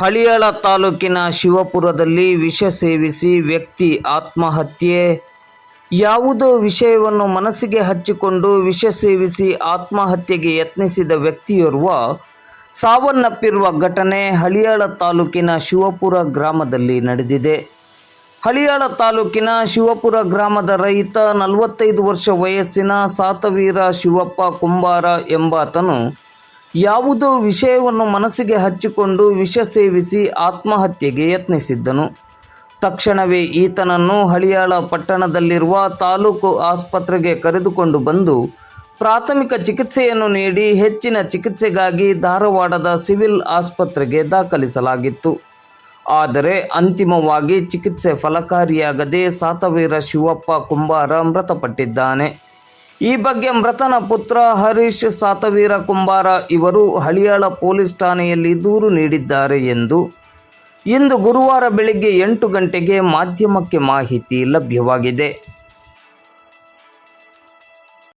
ಹಳಿಯಾಳ ತಾಲೂಕಿನ ಶಿವಪುರದಲ್ಲಿ ವಿಷ ಸೇವಿಸಿ ವ್ಯಕ್ತಿ ಆತ್ಮಹತ್ಯೆ. ಯಾವುದೋ ವಿಷಯವನ್ನು ಮನಸ್ಸಿಗೆ ಹಚ್ಚಿಕೊಂಡು ವಿಷ ಸೇವಿಸಿ ಆತ್ಮಹತ್ಯೆಗೆ ಯತ್ನಿಸಿದ ವ್ಯಕ್ತಿಯೋರ್ವ ಸಾವನ್ನಪ್ಪಿರುವ ಘಟನೆ ಹಳಿಯಾಳ ತಾಲೂಕಿನ ಶಿವಪುರ ಗ್ರಾಮದಲ್ಲಿ ನಡೆದಿದೆ. ಹಳಿಯಾಳ ತಾಲೂಕಿನ ಶಿವಪುರ ಗ್ರಾಮದ ರೈತ ನಲವತ್ತೈದು ವರ್ಷ ವಯಸ್ಸಿನ ಸಾತವೀರ ಶಿವಪ್ಪ ಕುಂಬಾರ ಎಂಬಾತನು ಯಾವುದೋ ವಿಷಯವನ್ನು ಮನಸ್ಸಿಗೆ ಹಚ್ಚಿಕೊಂಡು ವಿಷ ಸೇವಿಸಿ ಆತ್ಮಹತ್ಯೆಗೆ ಯತ್ನಿಸಿದ್ದನು. ತಕ್ಷಣವೇ ಈತನನ್ನು ಹಳಿಯಾಳ ಪಟ್ಟಣದಲ್ಲಿರುವ ತಾಲೂಕು ಆಸ್ಪತ್ರೆಗೆ ಕರೆದುಕೊಂಡು ಬಂದು ಪ್ರಾಥಮಿಕ ಚಿಕಿತ್ಸೆಯನ್ನು ನೀಡಿ ಹೆಚ್ಚಿನ ಚಿಕಿತ್ಸೆಗಾಗಿ ಧಾರವಾಡದ ಸಿವಿಲ್ ಆಸ್ಪತ್ರೆಗೆ ದಾಖಲಿಸಲಾಗಿತ್ತು. ಆದರೆ ಅಂತಿಮವಾಗಿ ಚಿಕಿತ್ಸೆ ಫಲಕಾರಿಯಾಗದೆ ಸಾತವೀರ ಶಿವಪ್ಪ ಕುಂಬಾರ ಮೃತಪಟ್ಟಿದ್ದಾನೆ. ಈ ಬಗ್ಗೆ ಮೃತನ ಪುತ್ರ ಹರೀಶ್ ಸಾತವೀರ ಕುಂಬಾರ ಇವರು ಹಳಿಯಾಳ ಪೊಲೀಸ್ ಠಾಣೆಯಲ್ಲಿ ದೂರು ನೀಡಿದ್ದಾರೆ ಎಂದು ಇಂದು ಗುರುವಾರ ಬೆಳಗ್ಗೆ ಎಂಟು ಗಂಟೆಗೆ ಮಾಧ್ಯಮಕ್ಕೆ ಮಾಹಿತಿ ಲಭ್ಯವಾಗಿದೆ.